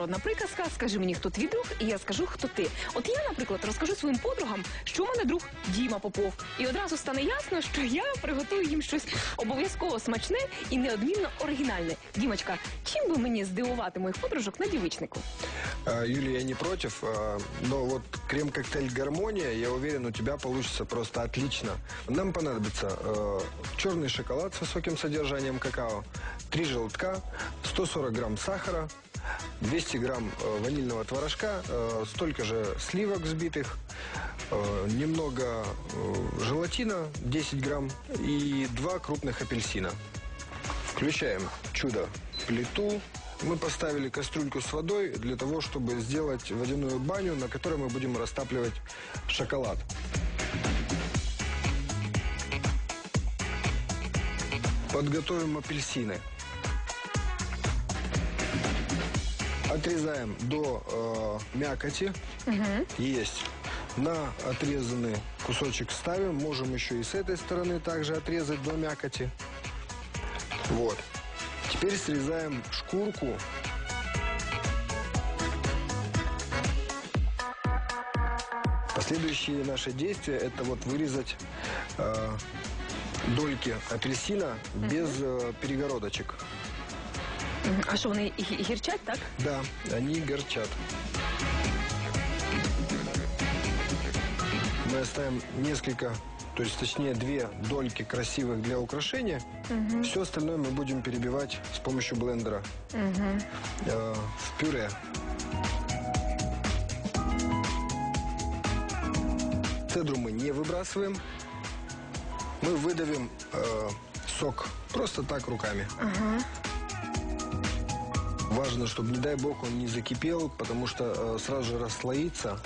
Одна приказка, скажи мені, хто твій друг, і я скажу, хто ти. От я, наприклад, розкажу своїм подругам, що у мене друг Діма Попов. І одразу стане ясно, що я приготую їм щось обов'язково смачне і неодмінно оригінальне. Дімочка, чим би мені здивувати моїх подружок на дівичнику? А, Юлия, я не против, а, но вот крем-коктейль «Гармония», я уверен, у тебя получится просто отлично. Нам понадобится э, черный шоколад с высоким содержанием какао, 3 желтка, 140 грамм сахара, 200 грамм э, ванильного творожка, э, столько же сливок взбитых, э, немного желатина, 10 грамм и 2 крупных апельсина. Включаем чудо плиту. Мы поставили кастрюльку с водой для того, чтобы сделать водяную баню, на которой мы будем растапливать шоколад. Подготовим апельсины. Отрезаем до э, мякоти. Есть. На отрезанный кусочек ставим. Можем еще и с этой стороны также отрезать до мякоти. Вот. Теперь срезаем шкурку. Последующие наши действия это вот вырезать э, дольки апельсина без э, перегородочек. Мгм. А що вони і- і гірчать, так? Да, они горчат. Мы оставим несколько, то есть точнее две дольки красивых для украшения. Все остальное мы будем перебивать с помощью блендера Угу. э, в пюре. Цедру мы не выбрасываем. Мы выдавим э, сок просто так руками. Важно, чтобы, не дай бог, он не закипел, потому что э, сразу же расслоится,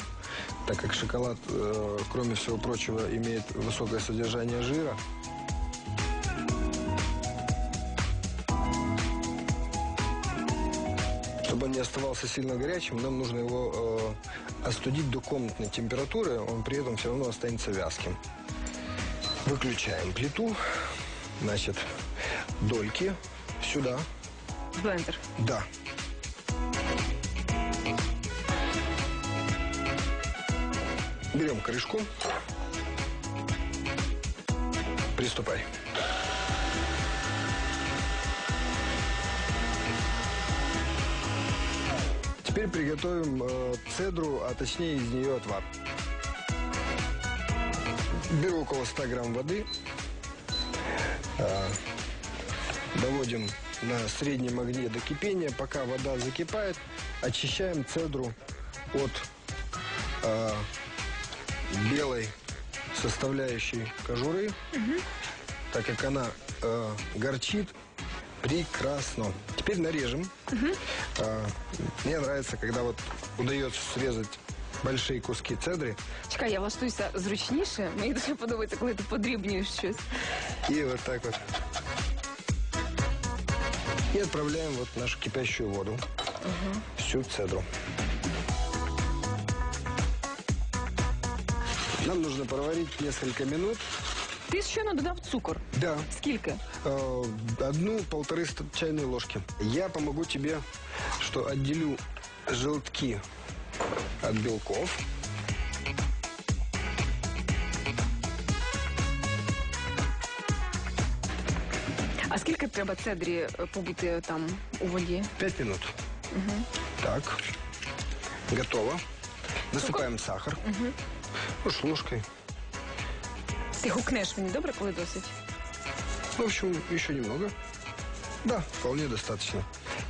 так как шоколад, э, кроме всего прочего, имеет высокое содержание жира. Чтобы он не оставался сильно горячим, нам нужно его э, остудить до комнатной температуры, он при этом все равно останется вязким. Выключаем плиту, значит, дольки сюда, Блендер. да. Берем корешку. Приступай. Теперь приготовим э, цедру, а точнее из нее отвар. Беру около 100 грамм воды. А, доводим на среднем огне до кипения. Пока вода закипает, очищаем цедру от а, белой составляющей кожуры, так как она э, горчит прекрасно. Теперь нарежем. А, мне нравится, когда вот удается срезать большие куски цедры Чекай, я влаштуюся зручніше. Мені дуже подобається, коли ти подрібнюєш щось. и вот так вот. И отправляем вот нашу кипящую воду всю цедру. Нам нужно проварить несколько минут. Ти щойно додав цукор. Да, Скільки? э, одну-полторы чайные ложки. Я помогу тебе, что отделю желтки от белков. А скільки треба цедрі е, побути там у воді? Пять минут. Так. Готово. Насыпаем сахар. Уж ложкой. Ти гукнеш мені добре, коли досить? В общем, еще немного. Да, вполне достаточно.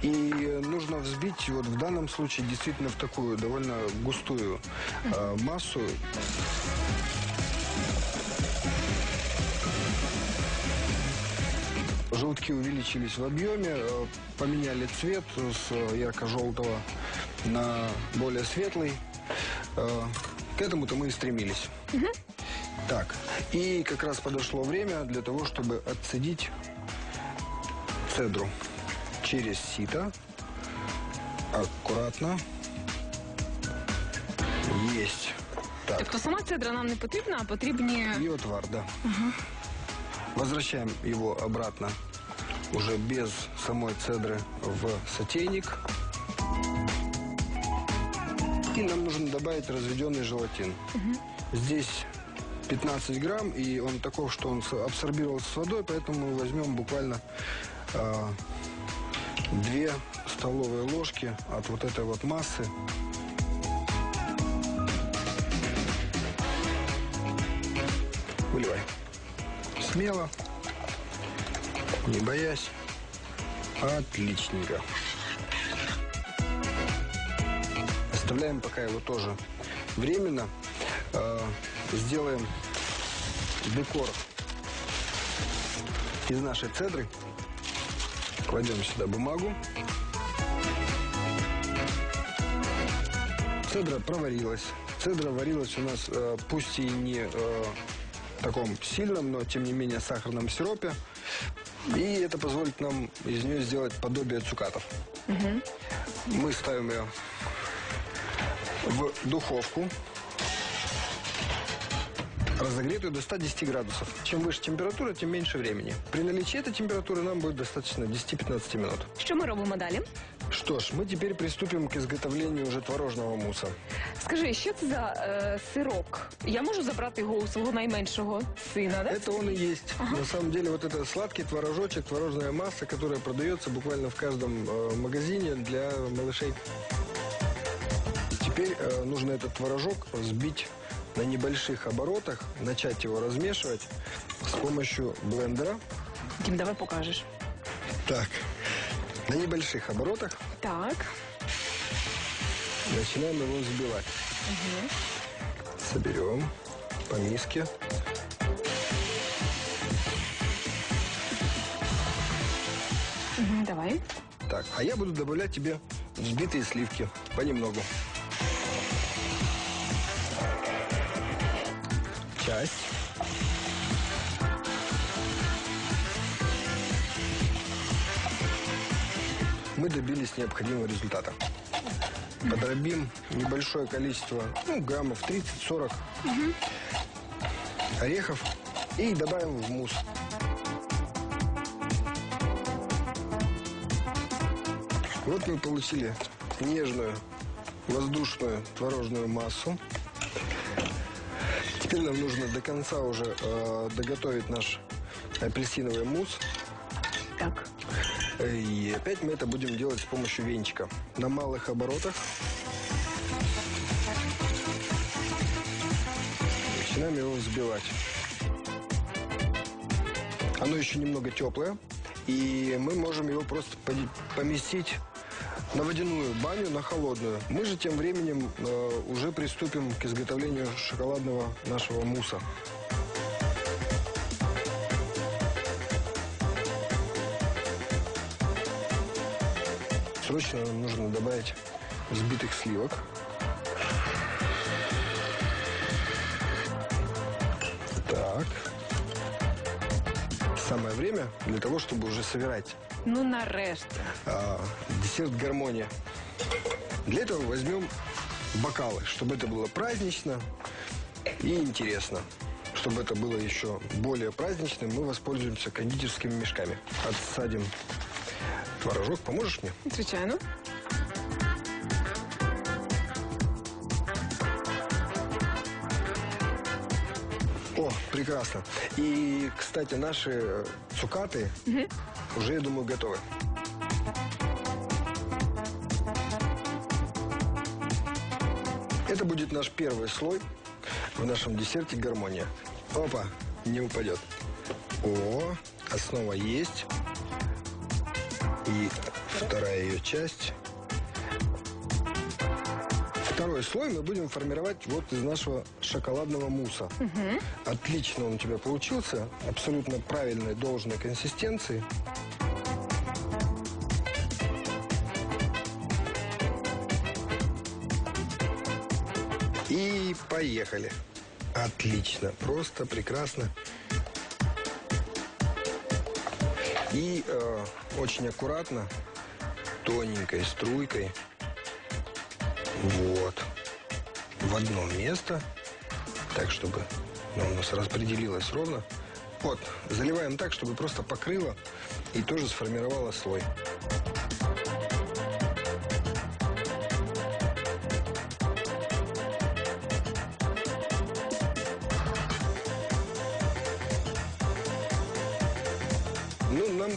И э, нужно взбить вот в данном случае действительно в такую довольно густую э, массу. Желтки увеличились в объеме, э, поменяли цвет с э, ярко-желтого на более светлый. Э, К этому-то мы и стремились. Так, и как раз подошло время для того, чтобы отцедить цедру через сито. Аккуратно. Есть. Так, Тобто сама цедра нам не потрібна, а потрібні. и отвар, да. Возвращаем его обратно уже без самой цедры в сотейник. И нам нужно добавить разведенный желатин. Здесь 15 грамм, и он таков, что он абсорбировался с водой, поэтому мы возьмем буквально а, две столовые ложки от вот этой вот массы. Смело, не боясь. Отличненько. Оставляем пока его тоже временно. Э, сделаем декор из нашей цедры. Кладем сюда бумагу. Цедра проварилась. Цедра варилась у нас, э, пусть и не э, таком сильном, но тем не менее сахарном сиропе. И это позволит нам из нее сделать подобие цукатов. Мы ставим ее в духовку, разогретую до 110 градусов. Чем выше температура, тем меньше времени. При наличии этой температуры нам будет достаточно 10-15 минут. Що ми робимо далі? Что ж, мы теперь приступим к изготовлению уже творожного муса. Скажи, що це за е, сирок? Я можу забрати його у свого найменшого сина, да? Это он и есть. На самом деле вот это сладкий творожочек, творожная масса, которая продается буквально в каждом э, магазине для малышей. Теперь э, нужно этот творожок взбить на небольших оборотах, начать его размешивать с помощью блендера. Дім, давай покажеш. Так, на небольших оборотах Так. Начинаем его взбивать. Соберем по миске. Давай. Так, а я буду добавлять тебе взбитые сливки понемногу. Часть. Мы добились необходимого результата. Подробим небольшое количество, ну, граммов 30-40 орехов и добавим в мусс. Вот мы получили нежную, воздушную творожную массу. Теперь нам нужно до конца уже э, доготовить наш апельсиновый мусс. Так. И опять мы это будем делать с помощью венчика. На малых оборотах. Начинаем его взбивать. Оно еще немного теплое. И мы можем его просто поместить на водяную баню, на холодную. Мы же тем временем э, уже приступим к изготовлению шоколадного нашего муса. Срочно нам нужно добавить взбитых сливок. Так. Самое время для того, чтобы уже собирать Ну нарешті. а, десерт гармония. Для этого возьмем бокалы, чтобы это было празднично и интересно. Чтобы это было еще более праздничным, мы воспользуемся кондитерскими мешками. Отсадим творожок. Поможешь мне? Звичайно. О, прекрасно. И, кстати, наши э, цукаты уже, я думаю, готовы. Это будет наш первый слой в нашем десерте гармония. Опа, не упадет. О, основа есть. И вторая ее часть. Второй слой мы будем формировать вот из нашего шоколадного муса. Отлично он у тебя получился. Абсолютно правильной, должной консистенции. И поехали. Отлично, просто прекрасно. И э, очень аккуратно, тоненькой струйкой, вот, в одно место, так, чтобы оно у нас распределилось ровно. Вот, заливаем так, чтобы просто покрыло и тоже сформировало слой.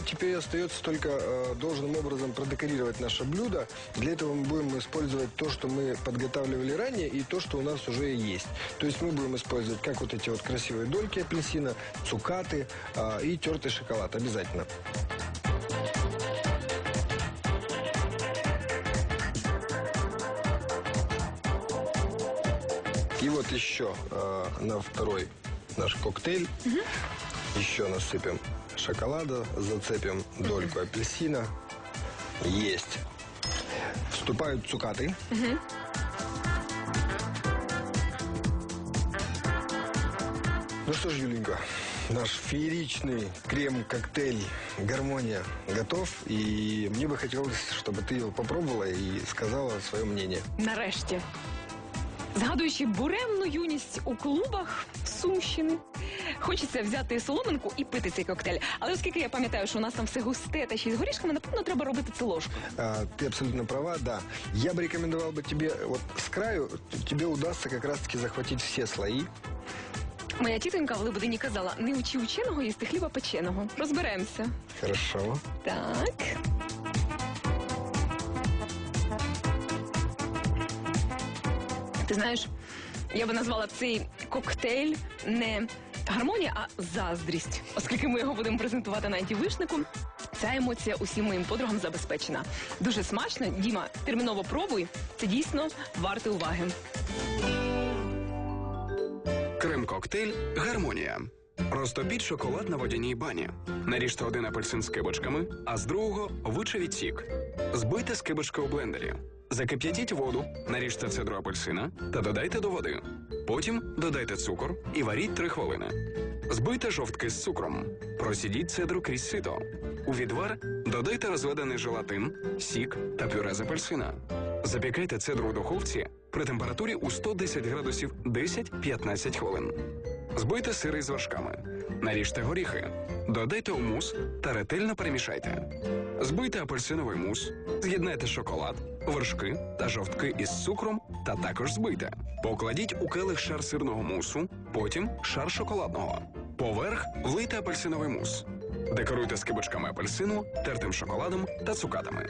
Теперь остается только э, должным образом продекорировать наше блюдо. Для этого мы будем использовать то, что мы подготавливали ранее, и то, что у нас уже есть. То есть мы будем использовать как вот эти вот красивые дольки апельсина, цукаты э, и тертый шоколад обязательно. И вот еще э, на второй наш коктейль. Еще насыпем шоколада, зацепим дольку апельсина. Есть. Вступают цукаты. Ну что ж, Юленька, наш фееричный крем-коктейль «Гармония» готов. И мне бы хотелось, чтобы ты его попробовала и сказала свое мнение. Нарешті. Згадуючи буремну юність у клубах Сумщини, хочеться взяти соломинку і пити цей коктейль. Але оскільки я пам'ятаю, що у нас там все густе та ще й з горішками, напевно, треба робити це ложкою. А, ты абсолютно права, да. Я бы рекомендовал бы тебе, вот с краю, тебе удастся как раз-таки захватить все слои. Моя тітонька в Лебедині казала: не учи ученого їсти хліба печеного. Розберемося. Хорошо. Так. Ти знаєш, я би назвала цей коктейль не гармонія, а заздрість. Оскільки ми його будемо презентувати на антівишнику, ця емоція усім моїм подругам забезпечена. Дуже смачно. Діма, терміново пробуй. Це дійсно варте уваги. Крем-коктейль Гармонія. Розтопіть шоколад на водяній бані. Наріжте один апельсин з кибочками, а з другого вичавіть сік. Збийте скибочки у блендері. Закип'ятіть воду, наріжте цедру апельсина та додайте до води. Потім додайте цукор і варіть 3 хвилини. Збийте жовтки з цукром. Просідіть цедру крізь сито. У відвар додайте розведений желатин, сік та пюре з апельсина. Запікайте цедру у духовці при температурі у 110 градусів 10-15 хвилин. Збийте сири з вершками. Наріжте горіхи. Додайте у мус та ретельно перемішайте. Збийте апельсиновий мус, з'єднайте шоколад, вершки та жовтки із цукром та також збийте. Покладіть у келих шар сирного мусу, потім шар шоколадного. Поверх влийте апельсиновий мус. Декоруйте скибочками апельсину, тертим шоколадом та цукатами.